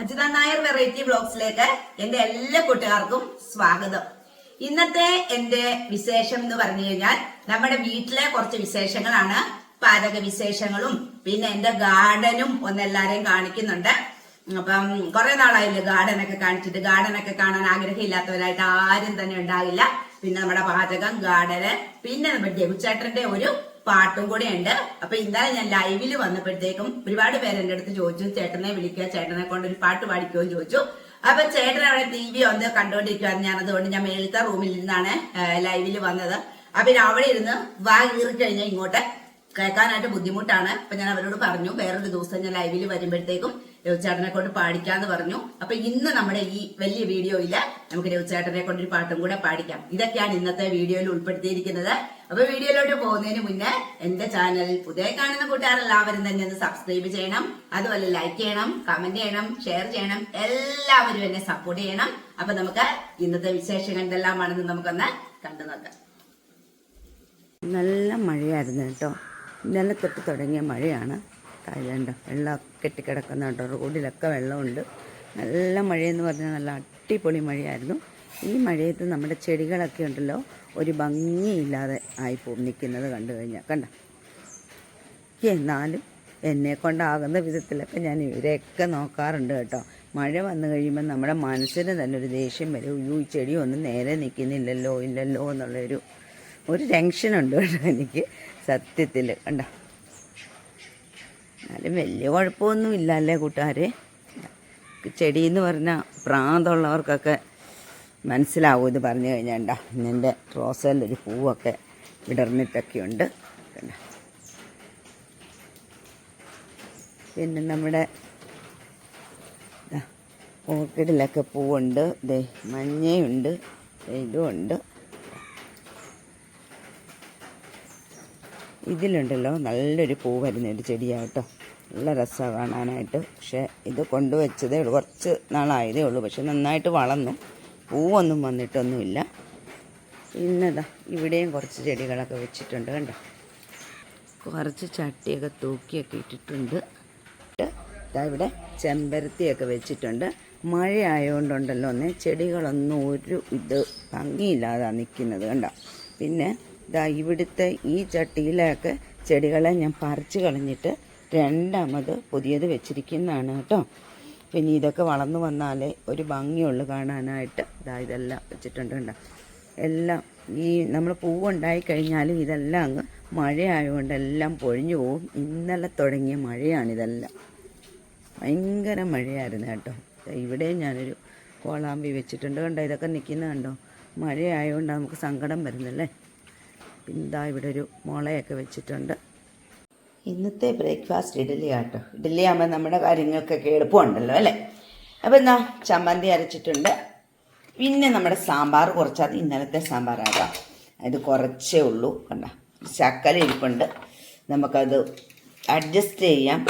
Ajitha Nair variety ബ്ലോഗ്സിലേക്ക് എന്റെ എല്ലാ കൂട്ടുകാർക്കും സ്വാഗതം. ഇന്നത്തെ എന്റെ വിശേഷം എന്ന് പറഞ്ഞു കഴിഞ്ഞാൽ നമ്മുടെ വീട്ടിലെ കുറച്ച് വിശേഷങ്ങളാണ്. പാചക വിശേഷങ്ങളും പിന്നെ എന്റെ ഗാർഡനും ഒന്നെല്ലാരെയും കാണിക്കുന്നുണ്ട്. അപ്പം കുറെ നാളായില്ലേ ഗാർഡനൊക്കെ കാണിച്ചിട്ട് ഗാർഡനൊക്കെ കാണാൻ ആഗ്രഹമില്ലാത്തവരായിട്ട് ആരും തന്നെ ഉണ്ടാകില്ല പിന്നെ നമ്മുടെ പാചകം ഗാർഡന് പിന്നെ നമ്മുടെ ഡെബുചേട്ടന്റെ ഒരു പാട്ടും കൂടെ ഉണ്ട് അപ്പൊ ഇന്നലെ ഞാൻ ലൈവിൽ വന്നപ്പോഴത്തേക്കും ഒരുപാട് പേര് എന്റെ അടുത്ത് ചോദിച്ചു ചേട്ടനെ വിളിക്കുക ചേട്ടനെ കൊണ്ട് ഒരു പാട്ട് പാടിക്കുമോ എന്ന് ചോദിച്ചു. അപ്പൊ ചേട്ടൻ അവിടെ ടി വി ഒന്ന് കണ്ടുകൊണ്ടിരിക്കുകയാണ് ഞാൻ അതുകൊണ്ട് ഞാൻ മേളത്തെ റൂമിൽ നിന്നാണ് ലൈവിൽ വന്നത്. അപ്പൊ അവിടെ ഇരുന്ന് വാ കീറി കഴിഞ്ഞാൽ ഇങ്ങോട്ട് കേൾക്കാനായിട്ട് ബുദ്ധിമുട്ടാണ്. അപ്പൊ ഞാൻ അവരോട് പറഞ്ഞു വേറൊരു ദിവസം ഞാൻ ലൈവിൽ വരുമ്പോഴത്തേക്കും രവിചേട്ടനെ കൊണ്ട് പാടിക്കാന്ന് പറഞ്ഞു. അപ്പൊ ഇന്ന് നമ്മുടെ ഈ വലിയ വീഡിയോയിൽ നമുക്ക് രവിചേട്ടനെ കൊണ്ട് ഒരു പാട്ടും കൂടെ പാടിക്കാം. ഇതൊക്കെയാണ് ഇന്നത്തെ വീഡിയോയിൽ ഉൾപ്പെടുത്തിയിരിക്കുന്നത്. അപ്പൊ വീഡിയോയിലോട്ട് പോകുന്നതിന് മുന്നേ എന്റെ ചാനൽ പുതിയ കാണുന്ന കൂട്ടുകാരെല്ലാവരും തന്നെ ഒന്ന് സബ്സ്ക്രൈബ് ചെയ്യണം. അതുപോലെ ലൈക്ക് ചെയ്യണം കമന്റ് ചെയ്യണം ഷെയർ ചെയ്യണം. എല്ലാവരും എന്നെ സപ്പോർട്ട് ചെയ്യണം. അപ്പൊ നമുക്ക് ഇന്നത്തെ വിശേഷങ്ങൾ എന്തെല്ലാമാണെന്ന് നമുക്കൊന്ന് കണ്ടു നോക്കാം. നല്ല മഴയായിരുന്നു കേട്ടോ. ഇന്നലെ തൊട്ട് തുടങ്ങിയ മഴയാണ്. കായലുണ്ട് വെള്ളമൊക്കെ കെട്ടിക്കിടക്കുന്ന കേട്ടോ റോഡിലൊക്കെ വെള്ളമുണ്ട്. നല്ല മഴയെന്ന് പറഞ്ഞാൽ നല്ല അടിപൊളി മഴയായിരുന്നു. ഈ മഴയത്ത് നമ്മുടെ ചെടികളൊക്കെ ഉണ്ടല്ലോ ഒരു ഭംഗിയില്ലാതെ ആയിപ്പോവും നിൽക്കുന്നത് കണ്ടു കഴിഞ്ഞാൽ കണ്ട? എന്നാലും എന്നെ കൊണ്ടാകുന്ന വിധത്തിലൊക്കെ ഞാൻ ഇവരെയൊക്കെ നോക്കാറുണ്ട് കേട്ടോ. മഴ വന്നു കഴിയുമ്പോൾ നമ്മുടെ മനസ്സിന് തന്നെ ഒരു ദേഷ്യം വരും. അയ്യോ ഈ ചെടിയൊന്നും നേരെ നിൽക്കുന്നില്ലല്ലോ ഇല്ലല്ലോ എന്നുള്ളൊരു ഒരു ടെൻഷനുണ്ട് കേട്ടോ എനിക്ക് സത്യത്തിൽ കണ്ട? എന്നാലും വലിയ കുഴപ്പമൊന്നും ഇല്ല അല്ലേ കൂട്ടുകാരെ? ചെടി എന്ന് പറഞ്ഞാൽ പ്രാന്തമുള്ളവർക്കൊക്കെ മനസ്സിലാവും ഇത് പറഞ്ഞു കഴിഞ്ഞാൽ ഉണ്ടാ എന്റെ റോസയിലൊരു പൂവൊക്കെ വിടർന്നിട്ടൊക്കെ ഉണ്ട് പിന്നെ നമ്മുടെ ഓർക്കിഡിലൊക്കെ പൂവുണ്ട്. ദേ മഞ്ഞയുണ്ട്. ഇതുമുണ്ട് ഇതിലുണ്ടല്ലോ നല്ലൊരു പൂ വരുന്ന ഒരു ചെടിയാണ് കേട്ടോ നല്ല രസമാണ് കാണാനായിട്ട്. പക്ഷേ ഇത് കൊണ്ടുവച്ചതേ ഉള്ളൂ. കുറച്ച് നാളായതേ ഉള്ളൂ. പക്ഷെ നന്നായിട്ട് വളർന്നു. പൂവൊന്നും വന്നിട്ടൊന്നുമില്ല. പിന്നെതാ ഇവിടെയും കുറച്ച് ചെടികളൊക്കെ വെച്ചിട്ടുണ്ട് കണ്ടോ? കുറച്ച് ചട്ടിയൊക്കെ തൂക്കിയൊക്കെ ഇട്ടിട്ടുണ്ട്. ഇതാ ഇവിടെ ചെമ്പരത്തിയൊക്കെ വെച്ചിട്ടുണ്ട്. മഴ ആയതുകൊണ്ടുണ്ടല്ലോ ഒന്ന്. ചെടികളൊന്നും ഒരു ഇത് ഭംഗിയില്ലാതെ നിൽക്കുന്നത് കണ്ടോ? പിന്നെ ഇതാ ഇവിടുത്തെ ഈ ചട്ടിയിലൊക്കെ ചെടികളെ ഞാൻ പറിച്ച് കളഞ്ഞിട്ട് രണ്ടാമത് പുതിയത് വെച്ചിരിക്കുന്നതാണ് കേട്ടോ. പിന്നെ ഇതൊക്കെ വളർന്നു വന്നാലേ ഒരു ഭംഗിയുള്ളു കാണാനായിട്ട്. ഇതാ ഇതെല്ലാം വെച്ചിട്ടുണ്ട് കണ്ടോ. എല്ലാം ഈ നമ്മൾ പൂവുണ്ടായി കഴിഞ്ഞാലും ഇതെല്ലാം അങ്ങ് മഴയായതുകൊണ്ട് എല്ലാം പൊഴിഞ്ഞു പോവും. ഇന്നലെ തുടങ്ങിയ മഴയാണിതെല്ലാം ഭയങ്കര മഴയായിരുന്നു കേട്ടോ. ഇവിടെ ഞാനൊരു കോളാമ്പി വെച്ചിട്ടുണ്ട് കണ്ടോ. ഇതൊക്കെ നിൽക്കുന്ന കണ്ടോ. മഴയായതുകൊണ്ട് നമുക്ക് സങ്കടം വരുന്നല്ലേ? പിന്നെ ഇതാ ഇവിടെ ഒരു മുളയൊക്കെ വെച്ചിട്ടുണ്ട്. ഇന്നത്തെ ബ്രേക്ക്ഫാസ്റ്റ് ഇഡലി ആട്ടോ. ഇഡലി ആകുമ്പോൾ നമ്മുടെ കാര്യങ്ങൾക്കൊക്കെ എളുപ്പമുണ്ടല്ലോ അല്ലേ? അപ്പോൾ എന്നാ ചമ്മന്തി അരച്ചിട്ടുണ്ട്. പിന്നെ നമ്മുടെ സാമ്പാർ കുറച്ചത് ഇന്നലത്തെ സാമ്പാറാകാം ഇത് കുറച്ചേ ഉള്ളൂ കണ്ട. ശക്കല ഇരിപ്പുണ്ട്. നമുക്കത് അഡ്ജസ്റ്റ് ചെയ്യാം.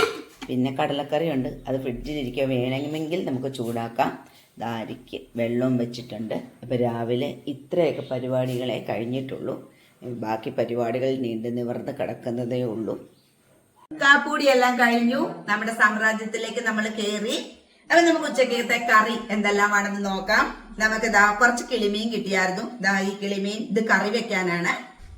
പിന്നെ കടലക്കറിയുണ്ട്. അത് ഫ്രിഡ്ജിലിരിക്കുക വേണമെങ്കിൽ നമുക്ക് ചൂടാക്കാം. ദാരിക്ക് വെള്ളവും വെച്ചിട്ടുണ്ട്. അപ്പോൾ രാവിലെ ഇത്രയൊക്കെ പരിപാടികളെ കഴിഞ്ഞിട്ടുള്ളൂ. ബാക്കി പരിപാടികൾ നീണ്ടു നിവർന്ന് കിടക്കുന്നതേ ഉള്ളൂ. കാപ്പൂടി എല്ലാം കഴിഞ്ഞു. നമ്മുടെ സാമ്രാജ്യത്തിലേക്ക് നമ്മൾ കയറി അപ്പൊ നമുക്ക് ഉച്ചക്കത്തെ കറി എന്തെല്ലാമാണെന്ന് നോക്കാം. നമുക്ക് ദാ കുറച്ച് കിളിമീൻ കിട്ടിയായിരുന്നു. ദാ ഈ കിളിമീൻ ഇത് കറി വെക്കാനാണ്.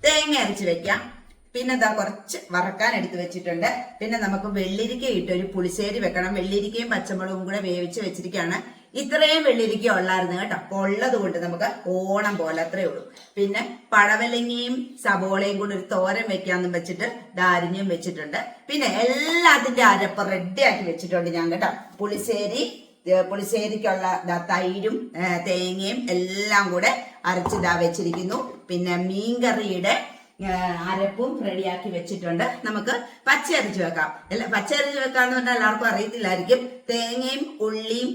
തേങ്ങ അരച്ച് വെക്കാം. പിന്നെ ദാ കുറച്ച് വറക്കാൻ എടുത്ത് വെച്ചിട്ടുണ്ട്. പിന്നെ നമുക്ക് വെള്ളിരിക്ക ഇട്ട് ഒരു പുളിശ്ശേരി വെക്കണം. വെള്ളിരിക്കയും പച്ചമുളകും കൂടെ വേവിച്ച് വെച്ചിരിക്കുകയാണ്. ഇത്രയും വെള്ളിരിക്ക ഉള്ളായിരുന്നു കേട്ടോ. അപ്പൊ ഉള്ളത് കൊണ്ട് നമുക്ക് ഓണം പോലെ അത്രേ ഉള്ളൂ. പിന്നെ പടവലങ്ങയും സബോളയും കൂടി ഒരു തോരൻ വെക്കാന്നും വെച്ചിട്ട് ദാരിഞ്ഞും വെച്ചിട്ടുണ്ട്. പിന്നെ എല്ലാത്തിന്റെ അരപ്പ് റെഡി ആക്കി വെച്ചിട്ടുണ്ട് ഞാൻ കേട്ടോ. പുളിശ്ശേരി പുളിശ്ശേരിക്കുള്ള തൈരും തേങ്ങയും എല്ലാം കൂടെ അരച്ചിതാ വെച്ചിരിക്കുന്നു. പിന്നെ മീൻകറിയുടെ അരപ്പും റെഡിയാക്കി വെച്ചിട്ടുണ്ട്. നമുക്ക് പച്ചയരച്ച് വെക്കാം. അല്ല പച്ചയരച്ച് വെക്കാന്ന് പറഞ്ഞാൽ എല്ലാവർക്കും അറിയത്തില്ലായിരിക്കും. തേങ്ങയും ഉള്ളിയും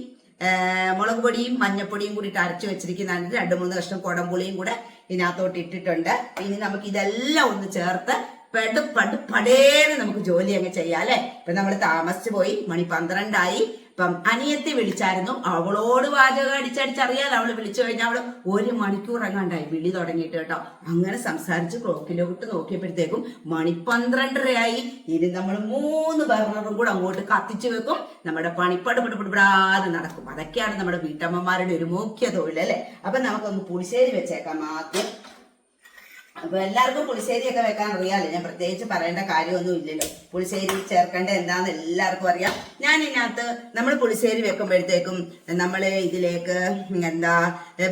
മുളക് പൊടിയും മഞ്ഞപ്പൊടിയും കൂടി ഇട്ട് അരച്ച് വെച്ചിരിക്കുന്നതാണ് രണ്ട് മൂന്ന് കഷ്ണം കുടംപുളിയും കൂടെ ഇതിനകത്തോട്ട് ഇട്ടിട്ടുണ്ട്. ഇനി നമുക്ക് ഇതെല്ലാം ഒന്ന് ചേർത്ത് പെടു പടു പടേന്ന് നമുക്ക് ജോലി അങ്ങ് ചെയ്യാം അല്ലെ? ഇപ്പൊ നമ്മൾ താമസിച്ചു പോയി മണി പന്ത്രണ്ടായി. ഇപ്പം അനിയത്തി വിളിച്ചായിരുന്നു. അവളോട് വാചകം അടിച്ചടിച്ചറിയാതെ അവൾ വിളിച്ചു കഴിഞ്ഞാൽ അവൾ ഒരു മണിക്കൂർ എങ്ങാണ്ടായി വിളി തുടങ്ങിയിട്ട് കേട്ടോ. അങ്ങനെ സംസാരിച്ച് ക്ലോക്കിലോട്ട് നോക്കിയപ്പോഴത്തേക്കും മണി പന്ത്രണ്ടരയായി. ഇനി നമ്മൾ മൂന്ന് ബർണറും കൂടെ അങ്ങോട്ട് കത്തിച്ചു വെക്കും. നമ്മുടെ പണിപ്പട് പിടിപിടിപിടാതെ നടക്കും. അതൊക്കെയാണ് നമ്മുടെ വീട്ടമ്മമാരുടെ ഒരു മുഖ്യ തൊഴിൽ അല്ലേ? അപ്പൊ നമുക്കൊന്ന് പുളിശ്ശേരി വെച്ചേക്കാം ആദ്യം. അപ്പൊ എല്ലാവർക്കും പുളിശ്ശേരിയൊക്കെ വെക്കാൻ അറിയാമല്ലോ ഞാൻ പ്രത്യേകിച്ച് പറയേണ്ട കാര്യമൊന്നും ഇല്ലല്ലോ. പുളിശ്ശേരി ചേർക്കേണ്ട എന്താന്ന് എല്ലാവർക്കും അറിയാം. ഞാൻ ഇതിനകത്ത് നമ്മൾ പുളിശ്ശേരി വെക്കുമ്പോഴത്തേക്കും നമ്മൾ ഇതിലേക്ക് എന്താ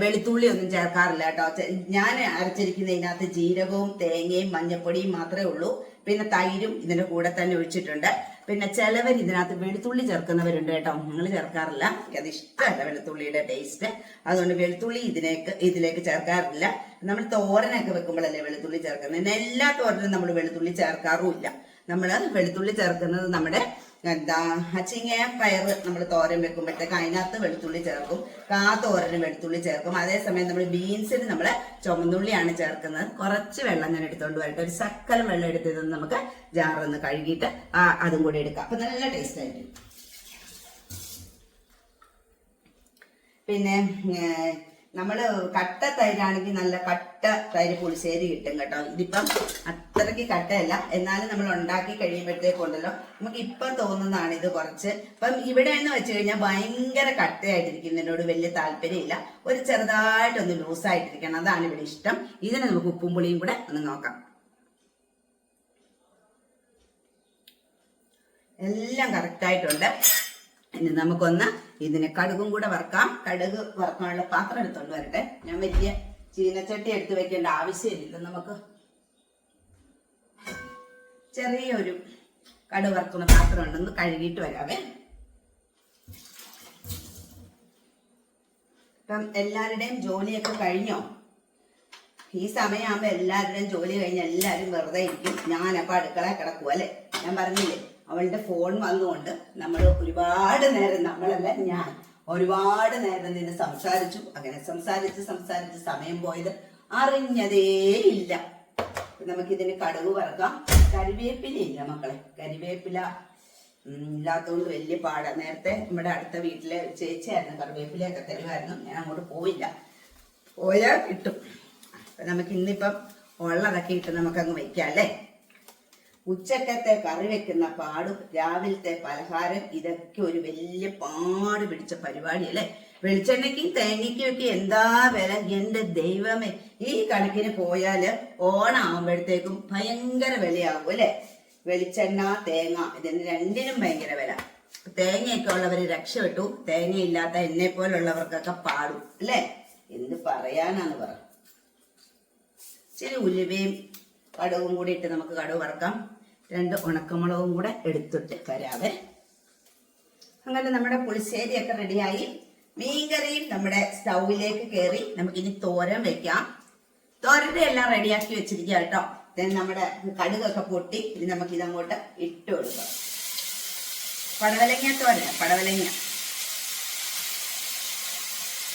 വെളുത്തുള്ളി ഒന്നും ചേർക്കാറില്ല കേട്ടോ. ഞാൻ അരച്ചിരിക്കുന്ന ഇതിനകത്ത് ജീരകവും തേങ്ങയും മഞ്ഞപ്പൊടിയും മാത്രമേ ഉള്ളൂ. പിന്നെ തൈരും ഇതിന്റെ കൂടെ തന്നെ ഒഴിച്ചിട്ടുണ്ട്. പിന്നെ ചിലവർ ഇതിനകത്ത് വെളുത്തുള്ളി ചേർക്കുന്നവരുണ്ട് കേട്ടോ. നിങ്ങൾ ചേർക്കാറില്ല. എനിക്കത് ഇഷ്ടമല്ല വെളുത്തുള്ളിയുടെ ടേസ്റ്റ് അതുകൊണ്ട് വെളുത്തുള്ളി ഇതിലേക്ക് ഇതിലേക്ക് ചേർക്കാറില്ല. നമ്മൾ തോരനൊക്കെ വെക്കുമ്പോഴല്ലേ വെളുത്തുള്ളി ചേർക്കുന്നത്? എല്ലാ തോരനും നമ്മൾ വെളുത്തുള്ളി ചേർക്കാറുമില്ല. നമ്മൾ വെളുത്തുള്ളി ചേർക്കുന്നത് നമ്മുടെ എന്താ ചിങ്ങയ പയർ നമ്മൾ തോരൻ വെക്കുമ്പോഴത്തേക്ക് അതിനകത്ത് വെളുത്തുള്ളി ചേർക്കും കാ തോരന് വെളുത്തുള്ളി ചേർക്കും. അതേസമയം നമ്മൾ ബീൻസിന് നമ്മൾ ചുമന്നുള്ളിയാണ് ചേർക്കുന്നത്. കുറച്ച് വെള്ളം ഞാൻ എടുത്തുകൊണ്ട് വരട്ടെ. ഒരു ശക്കലം വെള്ളം എടുത്ത് ഇതൊന്ന് നമുക്ക് ജാറൊന്ന് കഴുകിയിട്ട് ആ അതും കൂടി എടുക്കാം. അപ്പൊ നല്ല ടേസ്റ്റ് ആയിരിക്കും പിന്നെ നമ്മൾ കട്ട തൈരാണെങ്കിൽ നല്ല കട്ട തൈര് പുളിശ്ശേരി കിട്ടും കേട്ടോ. ഇതിപ്പം അത്രയ്ക്ക് കട്ടയല്ല. എന്നാലും നമ്മൾ ഉണ്ടാക്കി കഴിയുമ്പോഴത്തേക്കുണ്ടല്ലോ നമുക്ക് ഇപ്പം തോന്നുന്നതാണ് ഇത് കുറച്ച്. അപ്പം ഇവിടെ എന്ന് വെച്ച് കഴിഞ്ഞാൽ ഭയങ്കര കട്ടയായിട്ടിരിക്കുന്നതിനോട് വലിയ താല്പര്യമില്ല. ഒരു ചെറുതായിട്ടൊന്ന് ലൂസായിട്ടിരിക്കണം. അതാണ് ഇവിടെ ഇഷ്ടം. ഇതിനെ നമുക്ക് ഉപ്പും പുളിയും കൂടെ ഒന്ന് നോക്കാം. എല്ലാം കറക്റ്റായിട്ടുണ്ട്. ഇനി നമുക്കൊന്ന് ഇതിന് കടുകും കൂടെ വറക്കാം. കടുക് വറക്കാനുള്ള പാത്രം എടുത്തോണ്ട് വരട്ടെ. ഞാൻ വലിയ ചീനച്ചട്ടി എടുത്ത് വെക്കേണ്ട ആവശ്യമില്ലല്ലോ നമുക്ക് ചെറിയൊരു കടു വറക്കുന്ന പാത്രം ഉണ്ടെന്ന് കഴുകിയിട്ട് വരാവേ. ഇപ്പം എല്ലാവരുടെയും ജോലിയൊക്കെ കഴിഞ്ഞോ? ഈ സമയമാകുമ്പോൾ എല്ലാവരുടെയും ജോലി കഴിഞ്ഞ് എല്ലാവരും വെറുതെ ഇരിക്കും. ഞാനപ്പോൾ അടുക്കള കിടക്കും അല്ലേ? ഞാൻ പറഞ്ഞില്ലേ അവളുടെ ഫോൺ വന്നുകൊണ്ട് നമ്മൾ ഒരുപാട് നേരം നമ്മളല്ല ഞാൻ ഒരുപാട് നേരം നിന്ന് സംസാരിച്ചു. അങ്ങനെ സംസാരിച്ച് സംസാരിച്ച് സമയം പോയത് അറിഞ്ഞതേ ഇല്ല നമുക്കിതിന് കടുക് വറക്കാം. കരിവേപ്പില ഇല്ല മക്കളെ. കരിവേപ്പില ഇല്ലാത്തതുകൊണ്ട് വലിയ പാട. നേരത്തെ നമ്മുടെ അടുത്ത വീട്ടിലെ ചേച്ചിയായിരുന്നു കറിവേപ്പിലയൊക്കെ തരുമായിരുന്നു ഞാൻ അങ്ങോട്ട് പോയില്ല. പോയാൽ കിട്ടും. അപ്പൊ നമുക്ക് ഇന്നിപ്പം ഉള്ളതൊക്കെ ഇട്ട് നമുക്കങ്ങ് വെക്കാം അല്ലേ? ഉച്ചക്കത്തെ കറി വെക്കുന്ന പാടും രാവിലത്തെ പലഹാരം ഇതൊക്കെ ഒരു വലിയ പാട് പിടിച്ച പരിപാടി അല്ലേ വെളിച്ചെണ്ണയ്ക്കും തേങ്ങയ്ക്കും ഒക്കെ എന്താ വില? എന്റെ ദൈവമേ. ഈ കണക്കിന് പോയാൽ ഓണാവുമ്പോഴത്തേക്കും ഭയങ്കര വിലയാകും അല്ലെ? വെളിച്ചെണ്ണ തേങ്ങ ഇതിന് രണ്ടിനും ഭയങ്കര വില. തേങ്ങയൊക്കെ ഉള്ളവര് രക്ഷപ്പെട്ടു. തേങ്ങയില്ലാത്ത എന്നെ പോലുള്ളവർക്കൊക്കെ പാടും അല്ലെ? എന്ത് പറയാനാന്ന് പറ. ഇച്ചിരി ഉലുവയും കടവും കൂടി ഇട്ട് നമുക്ക് കടവ് വറക്കാം. രണ്ട് ഉണക്കമുളകും കൂടെ എടുത്തിട്ട് വരാവേ. അങ്ങനെ നമ്മുടെ പുളിശ്ശേരിയൊക്കെ റെഡിയായി മീൻകറിയും നമ്മുടെ സ്റ്റൗവിലേക്ക് കയറി നമുക്കിനി തോരൻ വെക്കാം. തോരന്റെ എല്ലാം റെഡിയാക്കി വെച്ചിരിക്കുക കേട്ടോ. നമ്മുടെ കടുകൊക്കെ പൊട്ടി ഇനി നമുക്ക് ഇതങ്ങോട്ട് ഇട്ട് കൊടുക്കാം. പടവലങ്ങ തോരൻ പടവലങ്ങ.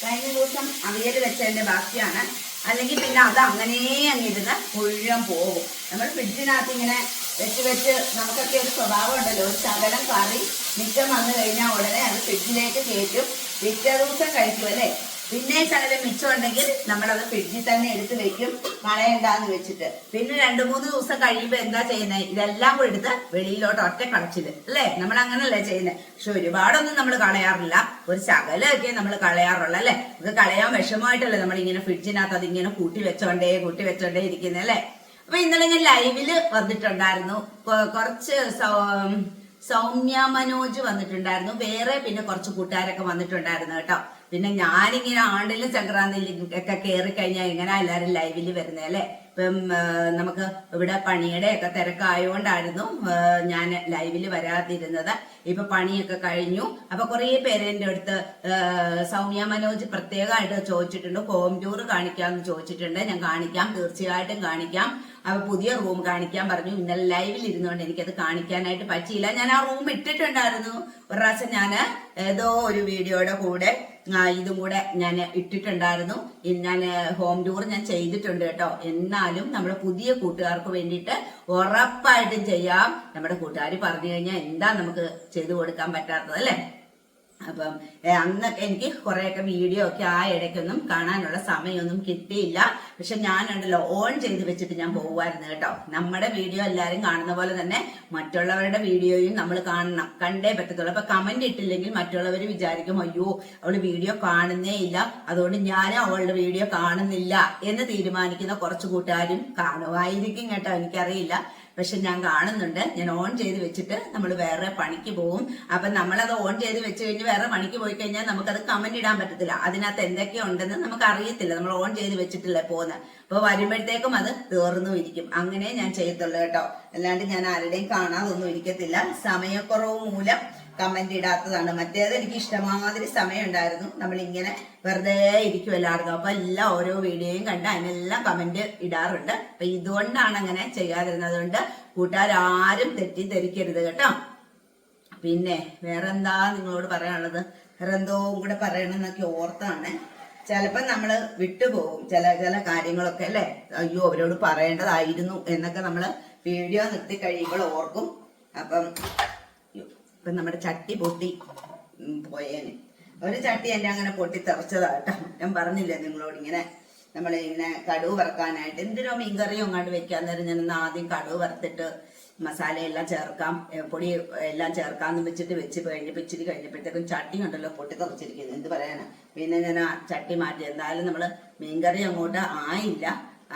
കഴിഞ്ഞ ദിവസം അവിയൽ വെച്ചതിന്റെ ബാക്കിയാണ്. അല്ലെങ്കിൽ പിന്നെ അത് അങ്ങനെ അങ്ങിരുന്ന് മുഴുവൻ പോകും. നമ്മൾ ഫ്രിഡ്ജിനകത്ത് ഇങ്ങനെ വെച്ച് വെച്ച് നമുക്കൊക്കെ ഒരു സ്വഭാവം ഉണ്ടല്ലോ. ഒരു ശകലം കറി മിച്ചം വന്നു കഴിഞ്ഞാൽ ഉടനെ അത് ഫ്രിഡ്ജിലേക്ക് കയറ്റും. പിറ്റേ ദിവസം കഴിക്കും അല്ലേ? പിന്നെ ശകലം മിച്ചം ഉണ്ടെങ്കിൽ നമ്മളത് ഫ്രിഡ്ജിൽ തന്നെ എടുത്ത് വെക്കും മഴയുണ്ടാന്ന് വെച്ചിട്ട്. പിന്നെ രണ്ടു മൂന്ന് ദിവസം കഴിയുമ്പോൾ എന്താ ചെയ്യുന്നത് ഇതെല്ലാം കൂടി എടുത്ത് വെളിയിലോട്ട് ഒറ്റ കളച്ചിൽ അല്ലേ? നമ്മൾ അങ്ങനല്ലേ ചെയ്യുന്നത് പക്ഷെ ഒരുപാടൊന്നും നമ്മൾ കളയാറില്ല. ഒരു ശകലമൊക്കെ നമ്മൾ കളയാറുള്ളൂ അല്ലേ? ഇത് കളയാൻ വിഷമമായിട്ടല്ലേ നമ്മൾ ഇങ്ങനെ ഫ്രിഡ്ജിനകത്ത് അതിങ്ങനെ കൂട്ടി വെച്ചോണ്ടേ കൂട്ടി വെച്ചോണ്ടേ ഇരിക്കുന്നത് അല്ലേ? അപ്പൊ ഇന്നലെ ഞാൻ ലൈവിൽ വന്നിട്ടുണ്ടായിരുന്നു. കുറച്ച് സൗമ്യ മനോജ് വന്നിട്ടുണ്ടായിരുന്നു. വേറെ പിന്നെ കുറച്ച് കൂട്ടുകാരൊക്കെ വന്നിട്ടുണ്ടായിരുന്നു കേട്ടോ. പിന്നെ ഞാനിങ്ങനെ ആണ്ടിലും സംക്രാന്തിയിലും ഒക്കെ കയറി കഴിഞ്ഞാൽ എങ്ങനെ എല്ലാവരും ലൈവിൽ വരുന്നത് അല്ലേ? ഇപ്പം നമുക്ക് ഇവിടെ പണിയുടെ ഒക്കെ തിരക്കായോണ്ടായിരുന്നു ഞാൻ ലൈവിൽ വരാതിരുന്നത്. ഇപ്പൊ പണിയൊക്കെ കഴിഞ്ഞു. അപ്പൊ കുറെ പേര് എന്റെ അടുത്ത് സൗമ്യ മനോജ് പ്രത്യേകമായിട്ട് ചോദിച്ചിട്ടുണ്ട്. ഹോം ടൂർ കാണിക്കാമെന്ന് ചോദിച്ചിട്ടുണ്ട്. ഞാൻ കാണിക്കാം തീർച്ചയായിട്ടും കാണിക്കാം. അപ്പൊ പുതിയ റൂം കാണിക്കാൻ പറഞ്ഞു. ഇന്നലെ ലൈവിൽ ഇരുന്നുകൊണ്ട് എനിക്കത് കാണിക്കാനായിട്ട് പറ്റിയില്ല. ഞാൻ ആ റൂം ഇട്ടിട്ടുണ്ടായിരുന്നു. ഒരു പ്രാവശ്യം ഞാൻ ഏതോ ഒരു വീഡിയോയുടെ കൂടെ ഇതും കൂടെ ഞാൻ ഇട്ടിട്ടുണ്ടായിരുന്നു. ഞാൻ ഹോം ടൂർ ഞാൻ ചെയ്തിട്ടുണ്ട് കേട്ടോ. എന്നാലും നമ്മുടെ പുതിയ കൂട്ടുകാർക്ക് വേണ്ടിയിട്ട് ഉറപ്പായിട്ടും ചെയ്യാം. നമ്മുടെ കൂട്ടുകാർ പറഞ്ഞു കഴിഞ്ഞാൽ എന്താ നമുക്ക് ചെയ്തു കൊടുക്കാൻ പറ്റാത്തത് അല്ലേ? അപ്പം അന്നൊക്കെ എനിക്ക് കുറെയൊക്കെ വീഡിയോ ഒക്കെ ആ ഇടയ്ക്കൊന്നും കാണാനുള്ള സമയമൊന്നും കിട്ടിയില്ല. പക്ഷെ ഞാനുണ്ടല്ലോ ഓൺ ചെയ്ത് വെച്ചിട്ട് ഞാൻ പോകുമായിരുന്നു കേട്ടോ. നമ്മുടെ വീഡിയോ എല്ലാവരും കാണുന്ന പോലെ തന്നെ മറ്റുള്ളവരുടെ വീഡിയോയും നമ്മൾ കാണണം. കണ്ടേ പറ്റത്തുള്ളൂ. അപ്പൊ കമന്റ് ഇട്ടില്ലെങ്കിൽ മറ്റുള്ളവർ വിചാരിക്കും അയ്യോ അവൾ വീഡിയോ കാണുന്നേ ഇല്ല. അതുകൊണ്ട് ഞാൻ അവളുടെ വീഡിയോ കാണുന്നില്ല. എന്ന് തീരുമാനിക്കുന്ന കുറച്ച് കൂട്ടുകാരും കാണുമായിരിക്കും കേട്ടോ എനിക്കറിയില്ല. പക്ഷെ ഞാൻ കാണുന്നുണ്ട്. ഞാൻ ഓൺ ചെയ്ത് വെച്ചിട്ട് നമ്മൾ വേറെ പണിക്ക് പോകും അപ്പൊ നമ്മളത് ഓൺ ചെയ്ത് വെച്ച് കഴിഞ്ഞ് വേറെ പണിക്ക് പോയി കഴിഞ്ഞാൽ നമുക്കത് കമന്റ് ഇടാൻ പറ്റത്തില്ല. അതിനകത്ത് എന്തൊക്കെ ഉണ്ടെന്ന് നമുക്ക് അറിയത്തില്ല നമ്മൾ ഓൺ ചെയ്ത് വെച്ചിട്ടില്ല പോകുന്നത് അപ്പൊ വരുമ്പോഴത്തേക്കും അത് തീർന്നു ഇരിക്കും. അങ്ങനെ ഞാൻ ചെയ്യത്തുള്ളൂ കേട്ടോ. അല്ലാണ്ട് ഞാൻ ആരുടെയും കാണാതൊന്നും ഇരിക്കത്തില്ല. സമയക്കുറവ് മൂലം കമന്റ് ഇടാത്തതാണ്. മറ്റേത് എനിക്ക് ഇഷ്ടമാതിരി സമയം ഉണ്ടായിരുന്നു നമ്മൾ ഇങ്ങനെ വെറുതെ എല്ലാവർക്കും അപ്പൊ എല്ലാ ഓരോ വീഡിയോയും കണ്ട് അതിനെല്ലാം കമന്റ് ഇടാറുണ്ട്. അപ്പൊ ഇതുകൊണ്ടാണ് അങ്ങനെ ചെയ്യാതിരുന്നത്. കൊണ്ട് കൂട്ടുകാരും തെറ്റിദ്ധരിക്കരുത് കേട്ടോ. പിന്നെ വേറെന്താ നിങ്ങളോട് പറയാനുള്ളത്? വേറെ എന്തോ കൂടെ പറയണമെന്നൊക്കെ ഓർത്താണ്. ചിലപ്പോൾ നമ്മൾ വിട്ടുപോകും. ചില ചില കാര്യങ്ങളൊക്കെ അല്ലേ? അയ്യോ അവരോട് പറയേണ്ടതായിരുന്നു എന്നൊക്കെ നമ്മൾ വീഡിയോ നിർത്തി കഴിയുമ്പോൾ ഓർക്കും. അപ്പം ഇപ്പം നമ്മുടെ ചട്ടി പൊട്ടി പോയേന്. ഒരു ചട്ടി എന്റെ അങ്ങനെ പൊട്ടി തെറച്ചതാട്ടോ ഞാൻ പറഞ്ഞില്ല നിങ്ങളോട് ഇങ്ങനെ നമ്മൾ ഇങ്ങനെ കടുവ് വറക്കാനായിട്ട്. എന്തിനോ മീൻകറിയും അങ്ങോട്ട് വെക്കാൻ നേരം ഞാൻ ആദ്യം കടുവ് വറുത്തിട്ട് മസാലയെല്ലാം ചേർക്കാം പൊടി എല്ലാം ചേർക്കാന്ന് വെച്ചിട്ട് വെച്ച് കഴിഞ്ഞപ്പോൾ കഴിഞ്ഞപ്പോഴത്തേക്കും ചട്ടി ഉണ്ടല്ലോ പൊട്ടി തെറച്ചിരിക്കുന്നത് എന്ത് പറയാനാ? പിന്നെ ഞാൻ ആ ചട്ടി മാറ്റി. എന്തായാലും നമ്മൾ മീൻകറി അങ്ങോട്ട് ആയില്ല.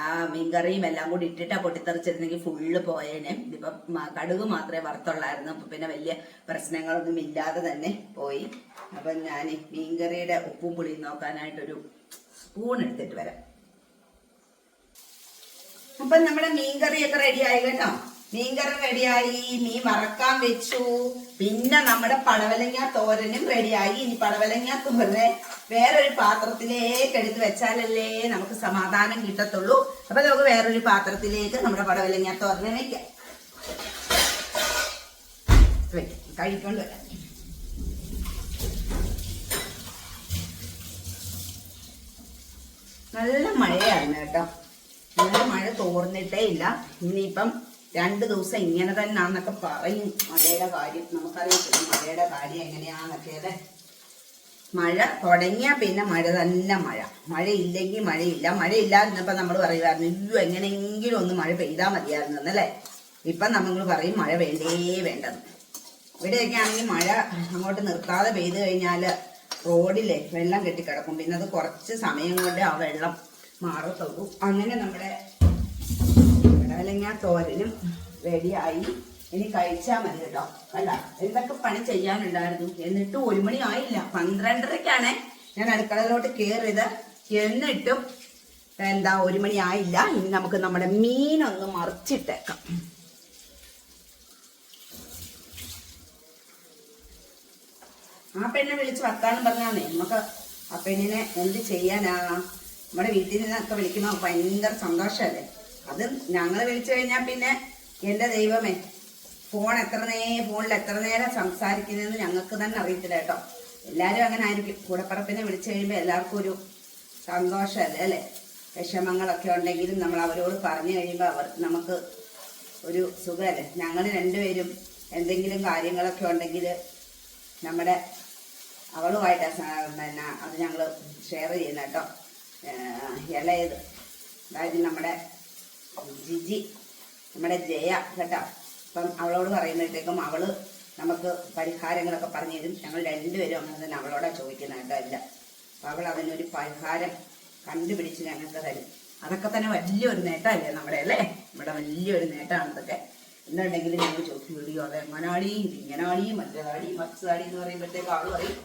ആ മീൻകറിയും എല്ലാം കൂടി ഇട്ടിട്ടാ പൊട്ടിത്തെറിച്ചിരുന്നെങ്കിൽ ഫുള്ള് പോയേനെ. ഇതിപ്പം കടുക് മാത്രമേ വറുത്തുള്ളായിരുന്നു. അപ്പൊ പിന്നെ വലിയ പ്രശ്നങ്ങളൊന്നും ഇല്ലാതെ തന്നെ പോയി. അപ്പൊ ഞാൻ മീൻകറിയുടെ ഉപ്പും പുളിയും നോക്കാനായിട്ടൊരു സ്പൂൺ എടുത്തിട്ട് വരാം. അപ്പൊ നമ്മുടെ മീൻകറിയൊക്കെ റെഡി ആയി കേട്ടോ? മീൻകറി റെഡിയായി മീൻ വറക്കാൻ വെച്ചു. പിന്നെ നമ്മുടെ പടവലങ്ങ തോരനും റെഡിയായി ഇനി പടവലങ്ങ തോരനെ വേറൊരു പാത്രത്തിലേക്ക് എടുത്ത് വെച്ചാലല്ലേ നമുക്ക് സമാധാനം കിട്ടത്തുള്ളൂ. അപ്പൊ നമുക്ക് വേറൊരു പാത്രത്തിലേക്ക് നമ്മുടെ പടവലങ്ങ തോരനെ വെക്കാം. കഴിക്കൊണ്ട് വരാം. നല്ല മഴയായിരുന്നു കേട്ടോ. നല്ല മഴ തോർന്നിട്ടേ ഇല്ല. ഇനിയിപ്പം രണ്ട് ദിവസം ഇങ്ങനെ തന്നെ ആന്നൊക്കെ പറയും. മഴയുടെ കാര്യം നമുക്കറിയത്തില്ല. മഴയുടെ കാര്യം എങ്ങനെയാന്നൊക്കെ അല്ലേ? മഴ തുടങ്ങിയ പിന്നെ മഴ തന്നെ മഴ. മഴ ഇല്ലെങ്കിൽ മഴയില്ല. മഴ ഇല്ലാതിരുന്നപ്പോ നമ്മൾ പറയുമായിരുന്നു അയ്യോ എങ്ങനെയെങ്കിലും ഒന്ന് മഴ പെയ്താൽ മതിയായിരുന്നു എന്നല്ലേ? ഇപ്പം നമ്മൾ പറയും മഴ വേണ്ടേ വേണ്ടെന്ന് ഇവിടെയൊക്കെ ആണെങ്കിൽ മഴ അങ്ങോട്ട് നിർത്താതെ പെയ്തു കഴിഞ്ഞാൽ റോഡിലെ വെള്ളം കെട്ടിക്കിടക്കും. പിന്നെ അത് കുറച്ച് സമയം കൊണ്ട് ആ വെള്ളം മാറത്തുള്ളൂ. അങ്ങനെ നമ്മുടെ കടലങ്ങ തോരനും റെഡിയായി ഇനി കഴിച്ചാൽ മതി കേട്ടോ. അല്ല എന്തൊക്കെ പണി ചെയ്യാനുണ്ടായിരുന്നു? എന്നിട്ട് ഒരു മണി ആയില്ല. പന്ത്രണ്ടരക്കാണ്. ഞാൻ അടുക്കളയിലോട്ട് കയറിയത് എന്നിട്ടും എന്താ ഒരു മണി ആയില്ല. ഇനി നമുക്ക് നമ്മുടെ മീനൊന്ന് മറിച്ചിട്ടേക്കാം. ആ പെണ്ണെ വിളിച്ച് വർത്താനം പറഞ്ഞാന്നേ. നമുക്ക് ആ പെണ്ണിനെ എന്ത് ചെയ്യാനാ? നമ്മുടെ വീട്ടിൽ നിന്നൊക്കെ വിളിക്കുമ്പോൾ ഭയങ്കര സന്തോഷമല്ലേ? അത് ഞങ്ങൾ വിളിച്ചു കഴിഞ്ഞാൽ പിന്നെ എന്റെ ദൈവമേ ഫോൺ എത്ര നേ ഫോണിൽ എത്ര നേരം സംസാരിക്കുന്നതെന്ന് ഞങ്ങൾക്ക് തന്നെ അറിയത്തില്ല കേട്ടോ. എല്ലാവരും അങ്ങനെ ആയിരിക്കും. കൂടപ്പറപ്പിനെ വിളിച്ചു കഴിയുമ്പോൾ എല്ലാവർക്കും ഒരു സന്തോഷമല്ലേ അല്ലേ വിഷമങ്ങളൊക്കെ ഉണ്ടെങ്കിലും നമ്മൾ അവരോട് പറഞ്ഞു കഴിയുമ്പോൾ അവർ നമുക്ക് ഒരു സുഖമല്ലേ? ഞങ്ങൾ രണ്ടുപേരും എന്തെങ്കിലും കാര്യങ്ങളൊക്കെ ഉണ്ടെങ്കിൽ നമ്മുടെ അവളുമായിട്ട് പിന്നെ അത് ഞങ്ങൾ ഷെയർ ചെയ്യുന്ന കേട്ടോ. ഇളയത്. അതായത് നമ്മുടെ ജിജി നമ്മുടെ ജയ കേട്ടോ അപ്പം അവളോട് പറയുമ്പോഴത്തേക്കും അവൾ നമുക്ക് പരിഹാരങ്ങളൊക്കെ പറഞ്ഞു തരും. ഞങ്ങൾ രണ്ടുപേരും അങ്ങനെ തന്നെ അവളോടാ ചോദിക്കുന്നത് കേട്ടോ എല്ലാം. അപ്പം അവൾ അതിനൊരു പരിഹാരം കണ്ടുപിടിച്ച് ഞങ്ങൾക്ക് തരും. അതൊക്കെ തന്നെ വലിയൊരു നേട്ടമല്ലേ നമ്മുടെ അല്ലേ? നമ്മുടെ വലിയൊരു നേട്ടമാണ് ഇതൊക്കെ. എന്നുണ്ടെങ്കിലും ഞങ്ങൾ ചോദിക്കും വീഡിയോ അത് എങ്ങനാടി? ഇങ്ങനാടി? മറ്റേതാടി? മറിച്ചതാടി എന്ന് പറയുമ്പോഴത്തേക്ക് ആൾ പറയും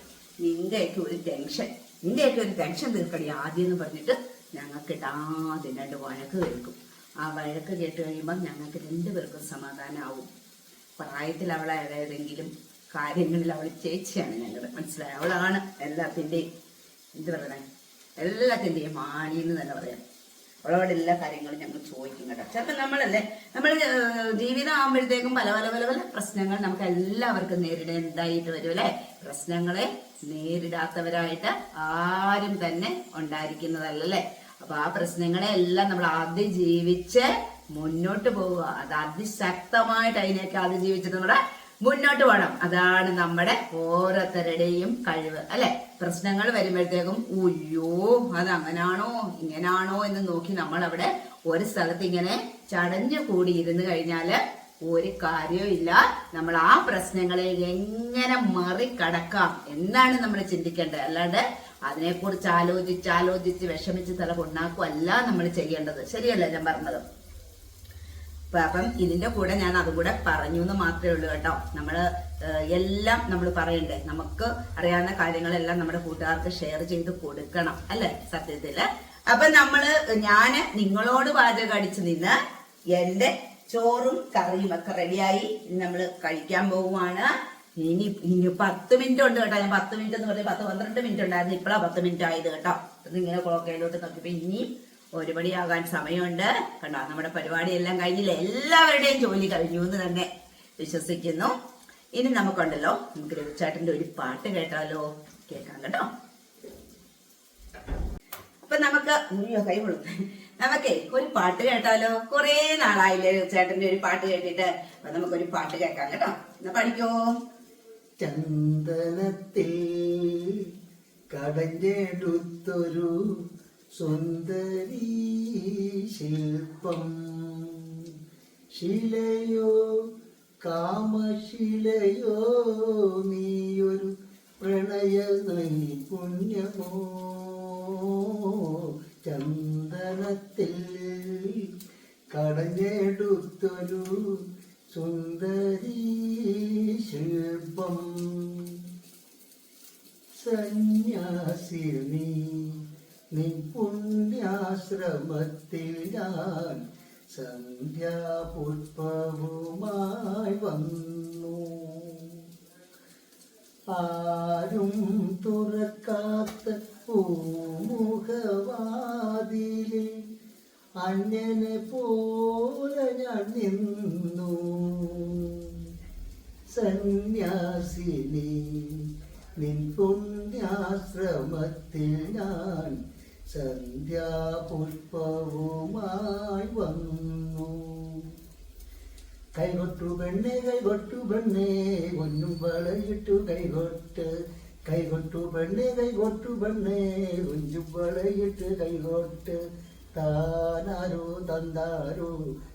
നിന്റെയൊക്കെ ഒരു ടെൻഷൻ നിന്റെയൊക്കെ ഒരു ടെൻഷൻ തീർക്കടി ആദ്യം എന്ന് പറഞ്ഞിട്ട് ഞങ്ങൾക്ക് ഇടാതെ രണ്ട് വഴക്ക് കേൾക്കും. ആ വഴക്ക് കേട്ട് കഴിയുമ്പോൾ ഞങ്ങൾക്ക് രണ്ടുപേർക്കും സമാധാനമാവും പ്രായത്തിൽ അവളെ ഏതെങ്കിലും കാര്യങ്ങളിൽ അവൾ ചേച്ചിയാണ് ഞങ്ങളുടെ മനസ്സിലായി. അവളാണ് എല്ലാത്തിന്റെയും എന്ത് പറയണേ? എല്ലാത്തിന്റെയും മാണി എന്ന് തന്നെ പറയാം. അവളോട് എല്ലാ കാര്യങ്ങളും ഞങ്ങൾ ചോദിക്കും കേട്ടോ. ചിലപ്പോൾ നമ്മളല്ലേ? നമ്മൾ ജീവിതം ആകുമ്പോഴത്തേക്കും പല പല പല പല പ്രശ്നങ്ങൾ നമുക്ക് എല്ലാവർക്കും നേരിടേണ്ടതായിട്ട് വരും അല്ലേ? പ്രശ്നങ്ങളെ നേരിടാത്തവരായിട്ട് ആരും തന്നെ ഉണ്ടായിരിക്കുന്നതല്ലല്ലേ അപ്പൊ ആ പ്രശ്നങ്ങളെ എല്ലാം നമ്മൾ ആദ്യം ജീവിച്ച് മുന്നോട്ട് പോവുക. അത് അതിശക്തമായിട്ട് അതിനെയൊക്കെ അതിജീവിച്ചിട്ട് നമ്മുടെ മുന്നോട്ട് പോകണം. അതാണ് നമ്മുടെ ഓരോരുത്തരുടെയും കഴിവ്. അല്ലെ? പ്രശ്നങ്ങൾ വരുമ്പോഴത്തേക്കും ഉയ്യോ അത് അങ്ങനാണോ ഇങ്ങനാണോ എന്ന് നോക്കി നമ്മൾ അവിടെ ഒരു സ്ഥലത്ത് ഇങ്ങനെ ചടഞ്ഞു കൂടി ഇരുന്ന് കഴിഞ്ഞാൽ ഒരു കാര്യവും ഇല്ല. നമ്മൾ ആ പ്രശ്നങ്ങളെ എങ്ങനെ മറികടക്കാം എന്നാണ് നമ്മൾ ചിന്തിക്കേണ്ടത്. അല്ലാണ്ട് അതിനെക്കുറിച്ച് ആലോചിച്ച് ആലോചിച്ച് വിഷമിച്ച് തല കൊണ്ടാക്കുമല്ല നമ്മൾ ചെയ്യേണ്ടത്. ശരിയല്ലേ ഞാൻ പറഞ്ഞത്? അപ്പൊ ഇതിന്റെ കൂടെ ഞാൻ അതുകൂടെ പറഞ്ഞു എന്ന് മാത്രമേ ഉള്ളൂ കേട്ടോ. നമ്മൾ എല്ലാം നമ്മൾ പറയണ്ടേ? നമുക്ക് അറിയാവുന്ന കാര്യങ്ങളെല്ലാം നമ്മുടെ കൂട്ടുകാർക്ക് ഷെയർ ചെയ്ത് കൊടുക്കണം അല്ലെ? സത്യത്തിൽ. അപ്പൊ നമ്മൾ ഞാൻ നിങ്ങളോട് പാചകം അടിച്ചു നിന്ന് എന്റെ ചോറും കറിയും ഒക്കെ റെഡിയായി നമ്മൾ കഴിക്കാൻ പോവുകയാണ് ഇനി ഇനി പത്ത് മിനിറ്റ് ഉണ്ട് കേട്ടോ. ഞാൻ പത്ത് മിനിറ്റ് എന്ന് പറഞ്ഞ പത്ത് പന്ത്രണ്ട് മിനിറ്റ് ഉണ്ടായിരുന്നു. ഇപ്പോഴാണ് പത്ത് മിനിറ്റ് ആയത് കേട്ടോ. ഇങ്ങനെ ക്ലോക്കയിലോട്ട് നോക്കിയപ്പോ ഇനിയും ഒരു മണിയാകാൻ സമയമുണ്ട്. കണ്ടോ? നമ്മുടെ പരിപാടി എല്ലാം കഴിഞ്ഞില്ല? എല്ലാവരുടെയും ജോലി കഴിഞ്ഞു എന്ന് തന്നെ വിശ്വസിക്കുന്നു. ഇനി നമുക്കുണ്ടല്ലോ നമുക്ക് രവിച്ചാട്ടിന്റെ ഒരു പാട്ട് കേട്ടാലോ? കേൾക്കാം കേട്ടോ. അപ്പൊ നമുക്ക് നമുക്കേ ഒരു പാട്ട് കേട്ടാലോ? കുറേ നാളായില്ലേ ചേട്ടന്റെ ഒരു പാട്ട് കേട്ടിട്ട്. അപ്പൊ നമുക്കൊരു പാട്ട് കേൾക്കാം കേട്ടോ. എന്നാ പഠിക്കോ. ചന്ദനത്തിൽ കടഞ്ഞെടുത്തൊരു സുന്ദരി ശില്പം. ശിലയോ കാമശിലയോ നീയൊരു പ്രണയ നൈപുണ്യമോ? ചന്ദനത്തിൽ കടഞ്ഞെടുത്തൊരു സുന്ദരി സന്യാസിനി നീ പുണ്യാശ്രമത്തിൽ ഞാൻ സന്ധ്യാപുഷ്പവുമായി വന്നു. ആരും തുറക്കാത്ത പൂമുഖവാതിലിൽ അന്യനെ പോലെ ഞാൻ നിന്നു. സന്യാസിനി നിൻ പുണ്യാശ്രമത്തിൽ ഞാൻ സന്ധ്യാപുഷ്പവുമായി വന്നു. കൈകൊട്ടു പെണ്ണെ കൈകൊട്ടു പെണ്ണെ ഒന്നും വളയിട്ടു കൈകൊട്ട്. കൈകൊട്ടു പെണ്ണെ കൈകൊട്ടു പെണ്ണെ ഒഞ്ചും വളയിട്ട് കൈകൊട്ട്. താനാരോ തന്താരോ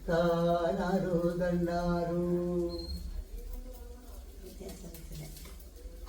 താനാരോ തന്നാരോ.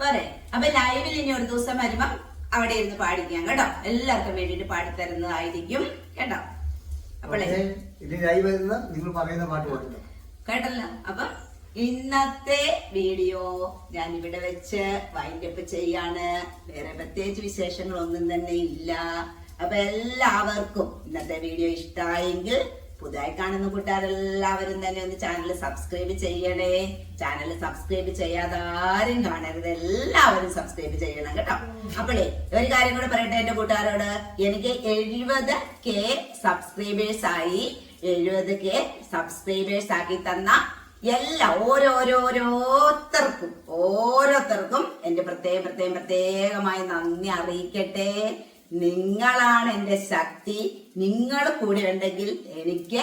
പോരെ. അപ്പൊ ലൈവിൽ ഇനി ഒരു ദിവസം വരുമ്പം അവിടെ ഇരുന്ന് പാടിക്കാം കേട്ടോ. എല്ലാവർക്കും വേണ്ടിട്ട് പാടിത്തരുന്നതായിരിക്കും കേട്ടോ. നിങ്ങൾ പറയുന്ന പാട്ട് പാടില്ല കേട്ടല്ലോ. അപ്പൊ ഇന്നത്തെ വീഡിയോ ഞാൻ ഇവിടെ വെച്ച് വൈൻഡപ്പ് ചെയ്യാണ്. വേറെ പ്രത്യേകിച്ച് വിശേഷങ്ങളൊന്നും തന്നെ ഇല്ല. അപ്പൊ എല്ലാവർക്കും ഇന്നത്തെ വീഡിയോ ഇഷ്ടമായെങ്കിൽ പുതുതായി കാണുന്ന കൂട്ടുകാരെല്ലാവരും തന്നെ ഒന്ന് ചാനൽ സബ്സ്ക്രൈബ് ചെയ്യണേ. ചാനൽ സബ്സ്ക്രൈബ് ചെയ്യാതെ ആരും കാണരുത്. എല്ലാവരും സബ്സ്ക്രൈബ് ചെയ്യണം കേട്ടോ. അപ്പോഴേ ഒരു കാര്യം കൂടെ പറയട്ടെ എന്റെ കൂട്ടുകാരോട്. എനിക്ക് എഴുപത് കെ സബ്സ്ക്രൈബേഴ്സ് ആയി എഴുപത് കെ സബ്സ്ക്രൈബേഴ്സ് ആക്കി തന്ന എല്ലാ ഓരോരോരോരുത്തർക്കും ഓരോരുത്തർക്കും എന്റെ പ്രത്യേകം പ്രത്യേകം പ്രത്യേകമായി നന്ദി അറിയിക്കട്ടെ. നിങ്ങളാണ് എന്റെ ശക്തി. നിങ്ങൾ കൂടെ ഉണ്ടെങ്കിൽ എനിക്ക്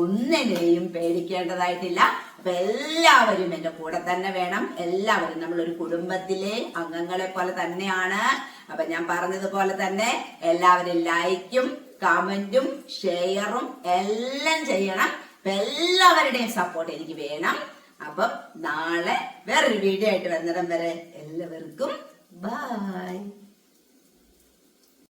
ഒന്നിനെയും പേടിക്കേണ്ടതായിട്ടില്ല. അപ്പൊ എല്ലാവരും എന്റെ കൂടെ തന്നെ വേണം. എല്ലാവരും നമ്മൾ ഒരു കുടുംബത്തിലെ അംഗങ്ങളെ പോലെ തന്നെയാണ്. അപ്പൊ ഞാൻ പറഞ്ഞതുപോലെ തന്നെ എല്ലാവരും ലൈക്കും കമന്റും ഷെയറും എല്ലാം ചെയ്യണം. അപ്പൊ എല്ലാവരുടെയും സപ്പോർട്ട് എനിക്ക് വേണം. അപ്പം നാളെ വേറൊരു വീഡിയോ ആയിട്ട് വരുന്നിടം വരെ എല്ലാവർക്കും ബൈ